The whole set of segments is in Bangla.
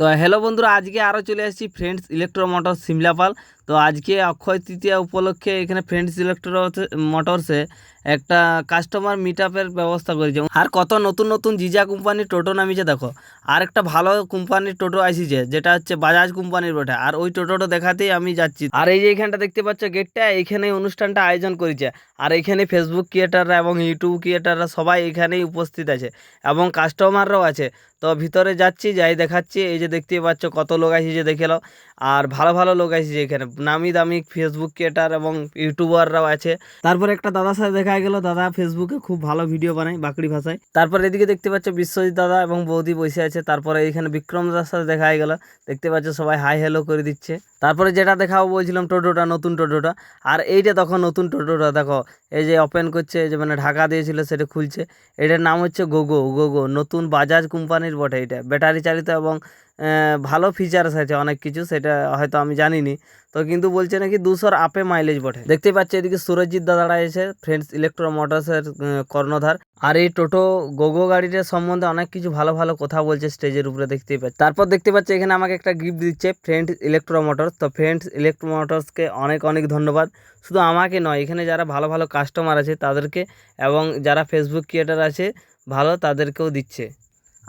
তো হ্যালো বন্ধুরা আজকে আরও চলে আসছি ফ্রেন্ডস ইলেকট্রো মোটর সিমলাপাল তো আজকে অক্ষয় তৃতীয়া উপলক্ষে এখানে ফ্রেন্ডস সিলেক্টর মোটরসে একটা কাস্টমার মিট আপের ব্যবস্থা করেছে। আর কত নতুন নতুন জিজা কোম্পানির টোটো নামিছে দেখো। আর একটা ভালো কোম্পানির টোটো আসিছে যেটা হচ্ছে বাজাজ কোম্পানির বটে। আর ওই টোটোটা দেখাতেই আমি যাচ্ছি। আর এই যে এখানটা দেখতে পাচ্ছ গেটটা এইখানে অনুষ্ঠানটা আয়োজন করেছে। আর এখানে ফেসবুক ক্রিয়েটাররা এবং ইউটিউব ক্রিয়েটাররা সবাই এখানেই উপস্থিত আছে এবং কাস্টমাররাও আছে। তো ভিতরে যাচ্ছি, যাই দেখাচ্ছি। এই যে দেখতে পাচ্ছ কত লোক আসিছে দেখে আর ভালো ভালো লোক আসিছে এখানে। নামি দামি ফেসবুক ক্রিয়েটার এবং ইউটিউবাররাও আছে। তারপর একটা দাদার সাথে দেখা গেল। দাদা ফেসবুকে খুব ভালো ভিডিও বানায় বাকড়ি ভাষায়। তারপর এদিকে দেখতে পাচ্ছ বিশ্বজিৎ দাদা এবং বৌদি বসে আছে। তারপরে এইখানে বিক্রম দাদার সাথে দেখা গেল। দেখতে পাচ্ছ সবাই হাই হ্যালো করে দিচ্ছে। তারপরে যেটা দেখাবো বলছিলাম টোটোটা, নতুন টোটোটা। আর এইটা তখন নতুন টোটোটা দেখো। এই যে ওপেন করছে যে মানে ঢাকা দিয়েছিল, সেটা খুলছে। এটার নাম হচ্ছে গোগো গোগো নতুন বাজাজ কোম্পানির বটে এটা ব্যাটারি চালিত এবং ভালো ফিচার্স আছে অনেক কিছু, সেটা হয়তো আমি জানিনি। তো কিন্তু বলছে নাকি দুশোর আপে মাইলেজ বটে। দেখতে পাচ্ছি এদিকে সুরজিৎ দাদারা এসে ফ্রেন্ডস ইলেকট্রো মোটরসের কর্ণধার। আর এই টোটো গোগো গাড়িটার সম্বন্ধে অনেক কিছু ভালো ভালো কথা বলছে স্টেজের উপরে দেখতেই পাচ্ছি। তারপর দেখতে পাচ্ছি এখানে আমাকে একটা গিফট দিচ্ছে ফ্রেন্ডস ইলেকট্রো মোটরস তো ফ্রেন্ডস ইলেকট্রো মোটরসকে অনেক অনেক ধন্যবাদ। শুধু আমাকে নয়, এখানে যারা ভালো ভালো কাস্টমার আছে তাদেরকে এবং যারা ফেসবুক ক্রিয়েটার আছে, ভালো তাদেরকেও দিচ্ছে।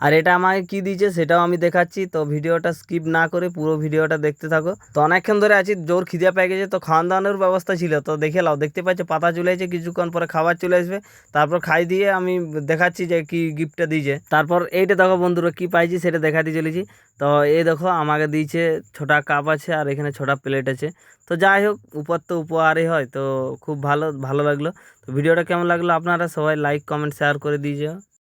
আর এটা আমাকে কি দিয়েছে সেটাও আমি দেখাচ্ছি, তো ভিডিওটা স্কিপ না করে পুরো ভিডিওটা দেখতে থাকো। তো অনেকক্ষণ ধরে আছি, জোর খিদে পেয়ে গেছে, তো খাওয়ান দাওয়ানোর ব্যবস্থা ছিল, তো দেখে লাও, দেখতে পাচ্ছ পাতা চলে এসেছে, কিছুক্ষণ পরে খাবার চলে আসবে। তারপর খাই দিয়ে আমি দেখাচ্ছি যে কি গিফটটা দিয়েছে। তারপর এইটা দেখো বন্ধুরা, কি পাইছি সেটা দেখাতে চলেছি। তো এই দেখো, আমাকে দিয়েছে ছোটা কাপ আছে আর এখানে ছোটা প্লেট আছে। তো যাই হোক, উপর তো উপহারই হয়, তো খুব ভালো ভালো লাগল। তো ভিডিওটা কেমন লাগল আপনারা সবাই লাইক কমেন্ট শেয়ার করে দিয়েছে